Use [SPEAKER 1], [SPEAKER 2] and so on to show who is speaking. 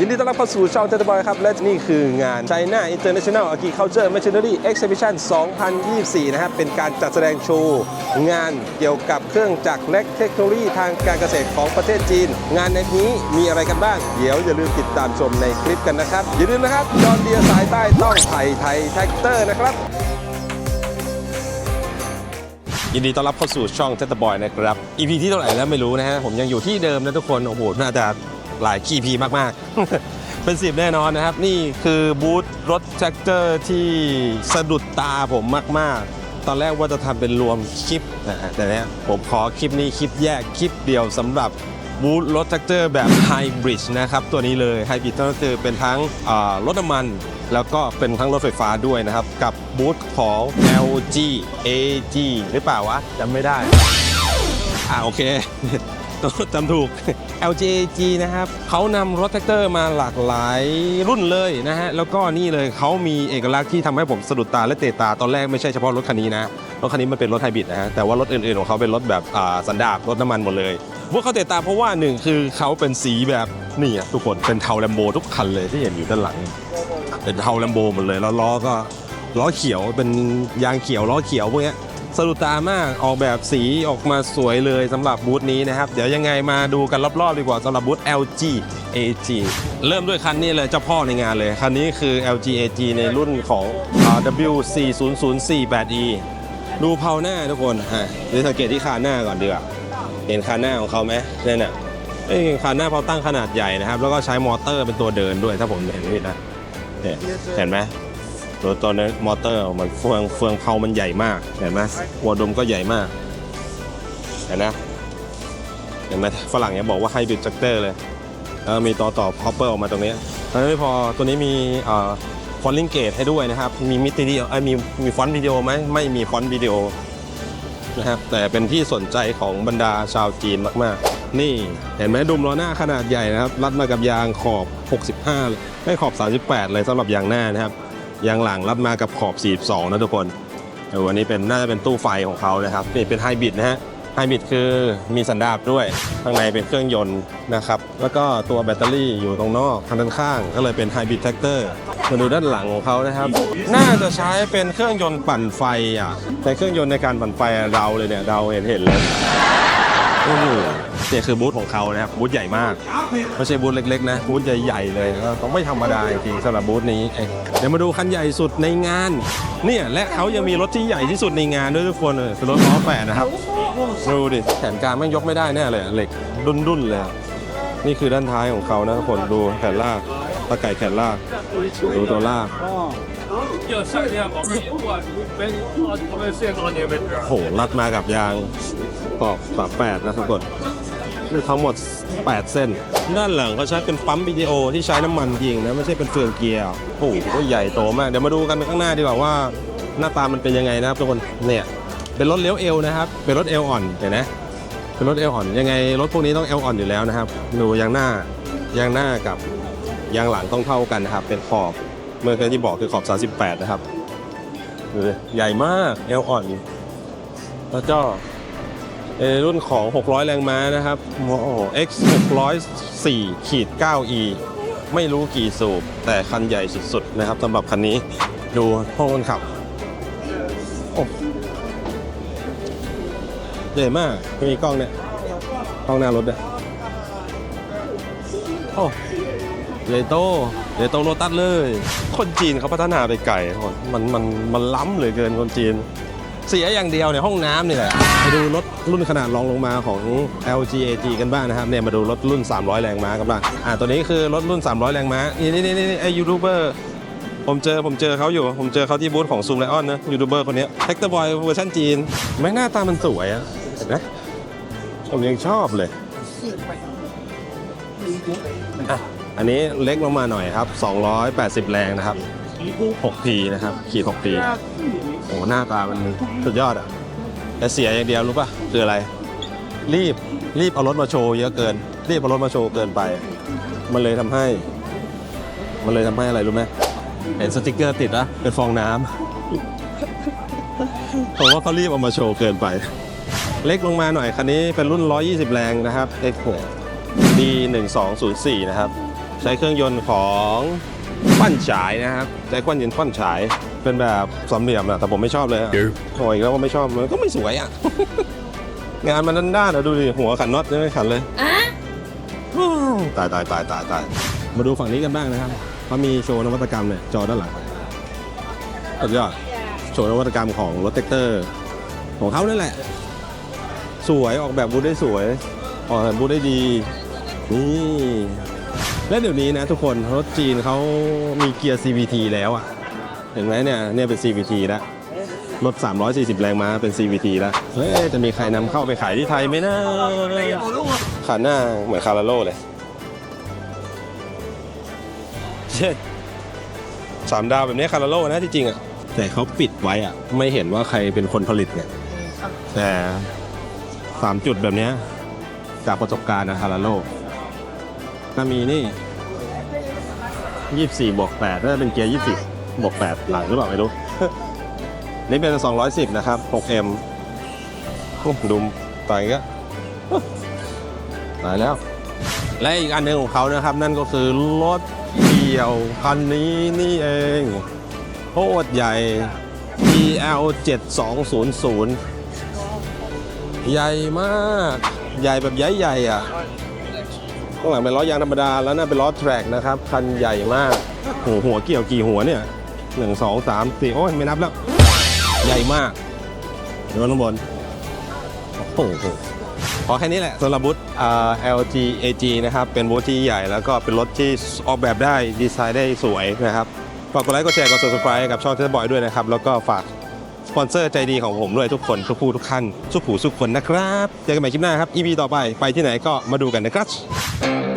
[SPEAKER 1] ยินดีต้อนรับเข้าสู่ช่องเทอร์บอยครับ และนี่คืองาน China International Agriculture Machinery Exhibition 2024 นะครับ เป็นการจัดแสดงโชว์ งานเกี่ยวกับเครื่องจักรและเทคโนโลยีทางการเกษตรของประเทศจีน งานในนี้มีอะไรกันบ้าง เดี๋ยวอย่าลืมติดตามชมในคลิปกันนะครับ อย่าลืมนะครับจอนเดียสายใต้ต้องไทยไทยแท็กเตอร์นะครับยินดีต้อนรับเข้าสู่ช่องเทตบอยนะครับ EP ที่เท่าไหร่แล้วไม่รู้นะฮะ ผมยังอยู่ที่เดิมนะทุกคน โอ้โห น่าจะ หลายคีพีมาก ๆ เป็นสิบแน่นอนนะครับ นี่คือบูธรถแท็กเตอร์ที่สะดุดตาผมมาก ๆ ตอนแรกว่าจะทำเป็นรวมคลิปนะแต่เนี้ยผมขอคลิปนี้คลิปแยกคลิปเดียวสำหรับบูธรถแท็กเตอร์แบบไฮบริดนะครับ ตัวนี้เลยไฮบริดก็คือเป็นทั้งรถน้ำมัน แล้วก็เป็นทั้งรถไฟฟ้าด้วยนะครับ กับบูธของ LG AG หรือเปล่าวะจำไม่ได้ อ่าโอเค จำถูก LGG นะครับเขานำรถแท็กเตอร์มาหลากหลายรุ่นเลยนะฮะ แล้วก็นี่เลยเขามีเอกลักษณ์ที่ทำให้ผมสะดุดตาและเตะตา ตอนแรกไม่ใช่เฉพาะรถคันนี้นะ รถคันนี้มันเป็นรถไฮบริดนะฮะ แต่ว่ารถอื่นๆของเขาเป็นรถแบบสันดาปรถน้ำมันหมดเลย พวกเขาเตะตาเพราะว่าหนึ่งคือเขาเป็นสีแบบนี่ทุกคนเป็นเทาแลมโบทุกคันเลยที่เห็นอยู่ด้านหลัง เป็นเทาแลมโบหมดเลยแล้วล้อก็ล้อเขียวเป็นยางเขียวล้อเขียวพวกนี้ สะดุดตามากออกแบบสีออกมาสวยเลยสำหรับบูธนี้นะครับ เดี๋ยวยังไงมาดูกันรอบๆดีกว่าสำหรับบูธ LG AG เริ่มด้วยคันนี้เลยเจ้าพ่อในงานเลย คันนี้คือ LG AG ในรุ่นของ W4004-8E ดูเผาหน้าทุกคนอะเดี๋ยวสังเกตที่คานหน้าก่อนดีกว่าเห็นคานหน้าของเขาไหมเนี่ยน่ะเอ้ยคานหน้าเขาตั้งขนาดใหญ่นะครับ แล้วก็ใช้มอเตอร์เป็นตัวเดินด้วยถ้าผมเห็นไม่ผิดนะเนี่ยเห็นไหม ตัวตัวนี้มอเตอร์มันเฟืองเฟืองเผามันใหญ่มากเห็นไหมหัวดมก็ใหญ่มากเห็นนะเห็นไหมฝรั่งเนี่ยบอกว่าไฮบริดจักเตอร์เลยแล้วมีต่อต่อพอปเปอร์ออกมาตรงนี้แล้วไม่พอตัวนี้มีฟอนต์ลิงเกตให้ด้วยนะครับ มีมิติเดียวมีมีฟอนต์วิดีโอไหมไม่มีฟอนต์วิดีโอนะครับแต่เป็นที่สนใจของบรรดาชาวจีนมากๆ นี่เห็นไหมดุมล้อหน้าขนาดใหญ่นะครับ รัดมากับยางขอบ 65 ไม่ขอบ 38 เลยสำหรับยางหน้านะครับ ยางหลังรัดมากับขอบ 42 นะทุกคนเออวันนี้เป็นน่าจะเป็นตู้ไฟของเขานะครับนี่เป็นไฮบริดนะฮะไฮบริดคือมีสันดาปด้วยข้างในเป็นเครื่องยนต์นะครับแล้วก็ตัวแบตเตอรี่อยู่ตรงนอกทางด้านข้าง ก็เลยเป็นไฮบริดแท็กเตอร์มาดูด้านหลังของเขานะครับ น่าจะใช้เป็นเครื่องยนต์ปั่นไฟอะในเครื่องยนต์ในการปั่นไฟเราเลยเนี่ยเราเห็นเห็นเลยโอ้โห เนี่ยคือบูธของเขานะครับบูธใหญ่มากไม่ใช่บูธเล็กๆนะบูธใหญ่ๆเลยต้องไม่ธรรมดาจริงสำหรับบูธนี้เดี๋ยวมาดูคันใหญ่สุดในงานเนี่ยและเขายังมีรถที่ใหญ่ที่สุดในงานด้วยทุกคนเลยคือรถล้อแฝดนะครับดูดิแขนกลางไม่ยกไม่ได้แน่เลยเหล็กดุนๆเลยนี่คือด้านท้ายของเขานะทุกคนดูแขนลากตะไก่แขนลากดูตัวลากโหลัดมากับยางกอบฝาแปดนะทุกคน ทั้งหมด 8 เส้น ด้านหลังเขาใช้เป็นปั๊มวิดีโอที่ใช้น้ำมันยิงนะ ไม่ใช่เป็นเฟืองเกียร์โอ้โหก็ใหญ่โตมาก เดี๋ยวมาดูกันข้างหน้าดีกว่าว่าหน้าตามันเป็นยังไงนะครับทุกคนเนี่ยเป็นรถเลี้ยวเอวนะครับ เป็นรถเอวอ่อนเห็นไหมเป็นรถเอวอ่อน ยังไงรถพวกนี้ต้องเอวอ่อนอยู่แล้วนะครับดูยางหน้ายางหน้ากับยางหลังต้องเท่ากันนะครับ เป็นขอบเมื่อกี้ที่บอกคือขอบ 38 นะครับดูใหญ่มากเอวอ่อน แล้วก็ เอ่อรุ่นของ 600 แรงม้านะครับโอ้ X 604ขีด 9E ไม่รู้กี่สูบ แต่คันใหญ่สุดๆ นะครับสำหรับคันนี้ดูห้องคนขับโอ้ใหญ่มากมีกล้องเนี่ยกล้องหน้ารถเนี่ยโอ้ใหญ่โตใหญ่โตโลตัสเลย คนจีนเขาพัฒนาไปไกลคนมันมันมันล้ำเหลือเกินคนจีน เสียอย่างเดียวเนี่ยห้องน้ำนี่แหละไปดูรถรุ่นขนาดรองลงมาของ LG AG กันบ้างนะครับเนี่ยมาดูรถรุ่น 300 แรงม้ากันบ้างอ่าตัวนี้คือรถรุ่น 300 แรงม้านี่นี่นี่นี่ไอยูทูบเบอร์ผมเจอผมเจอเขาอยู่ ผมเจอเขาที่บูธของซูมไลออนนะยูทูบเบอร์คนนี้เทคเตอร์บอยเวอร์ชันจีนแม่หน้าตามันสวยอะเห็นไหมผมยังชอบเลยอะอันนี้เล็กลงมาหน่อยครับ 280 แรงนะครับ 6P นะครับ ขีด 6P โอ้โหน้าตามันสุดยอดอะแต่เสียอย่างเดียวรู้ป่ะคืออะไร รีบรีบเอารถมาโชว์เยอะเกิน รีบเอารถมาโชว์เกินไป มันเลยทำให้ มันเลยทำให้อะไรรู้ไหมเห็นสติกเกอร์ติดนะเป็นฟองน้ำผมว่าเขารีบเอามาโชว์เกินไป เล็กลงมาหน่อยคันนี้เป็นรุ่น 120 แรงนะครับ X6 D1204 นะครับ ใช้เครื่องยนต์ของ ปั้นฉายนะครับใช้เครื่องยนต์ปั้นฉายเป็นแบบสามเหลี่ยมอะแต่ผมไม่ชอบเลยอะโอ้ยแล้วก็ไม่ชอบมันก็ไม่สวยอะงานมันด้านๆอะดูดิหัวขันน็อตยังไม่ขันเลยอืมตายตายตายตายตายมาดูฝั่งนี้กันบ้างนะครับเขามีโชว์นวัตกรรมเนี่ยจอด้านหลังสุดยอดโชว์นวัตกรรมของรถเตกเตอร์ ของเขานั่นแหละ สวยออกแบบบูธได้สวยออกแบบบูธได้ดีนี่ และเดี๋ยวนี้นะทุกคนรถจีนเขามีเกียร์ CVT แล้วอะเห็นไหมเนี่ยเนี่ยเป็น CVT แล้วรถ 340 แรงม้าเป็น CVT แล้วเฮ้ยจะมีใครนำเข้าไปขายที่ไทยไหมนะขาหน้าเหมือนคาราโล่เลยเช่สามดาวแบบนี้คาราโล่นะที่จริงอะแต่เขาปิดไว้อะไม่เห็นว่าใครเป็นคนผลิตเนี่ยแต่สามจุดแบบเนี้ยจากประสบการณ์นะคาราโล ก็มีนี่ยี่สี่บวกแปดน่าจะเป็นเกียร์ยี่สิบบวกแปดหลังหรือเปล่าไม่รู้ นี่เป็น210นะครับ 6M โอ้ดูตายก็ตายแล้ว และอีกอันหนึ่งของเขานะครับ นั่นก็คือรถเกี่ยวคันนี้นี่เองโคตรใหญ่ EL 7200 ใหญ่มาก ใหญ่แบบใหญ่ๆอะ ข้างหลังเป็นล้อยางธรรมดาแล้วนั่นเป็นล้อแทร็กนะครับคันใหญ่มากโหหัวเกี่ยวกี่หัวเนี่ยหนึ่งสองสามสี่โอ้ยไม่นับแล้ว ใหญ่มากเดี๋ยวข้างบนโอ้โหพอแค่นี้แหละสำหรับบูธอ่า LG AG นะครับเป็นบูธที่ใหญ่แล้วก็เป็นรถที่ออกแบบได้ดีไซน์ได้สวยนะครับฝากกดไลค์กดแชร์กด subscribe กับช่องเทสบอยด้วยนะครับ แล้วก็ฝาก สปอนเซอร์ใจดีของผมด้วยทุกคนทุกผู้ทุกท่านทุกผู้ทุกคนนะครับเจอกันใหม่คลิปหน้าครับ EP ต่อไปไปที่ไหนก็มาดูกันนะครับ